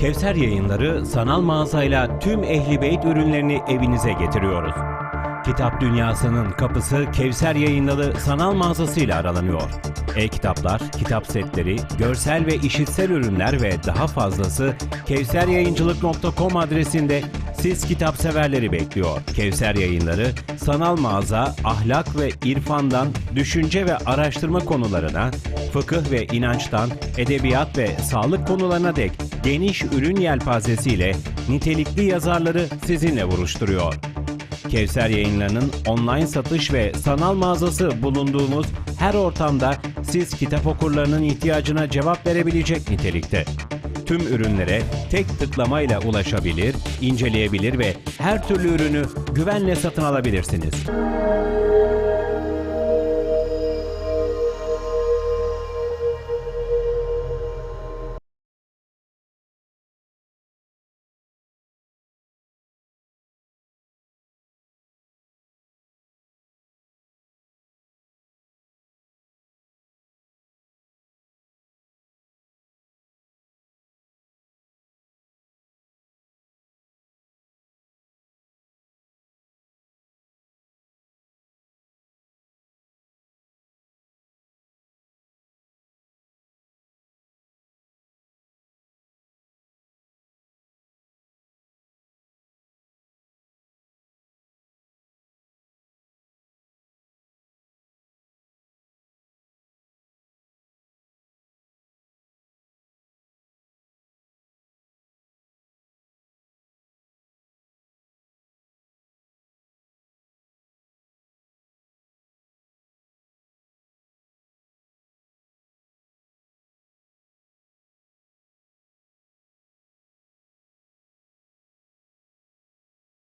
Kevser Yayınları sanal mağazayla tüm Ehli Beyt ürünlerini evinize getiriyoruz. Kitap dünyasının kapısı Kevser Yayınları sanal mağazasıyla aralanıyor. E-kitaplar, kitap setleri, görsel ve işitsel ürünler ve daha fazlası kevseryayıncılık.com adresinde siz kitap severleri bekliyor. Kevser Yayınları, sanal mağaza, ahlak ve irfandan, düşünce ve araştırma konularına, fıkıh ve inançtan, edebiyat ve sağlık konularına dek geniş ürün yelpazesiyle nitelikli yazarları sizinle buluşturuyor. Kevser Yayınları'nın online satış ve sanal mağazası bulunduğumuz her ortamda siz kitap okurlarının ihtiyacına cevap verebilecek nitelikte. Tüm ürünlere tek tıklamayla ulaşabilir, inceleyebilir ve her türlü ürünü güvenle satın alabilirsiniz.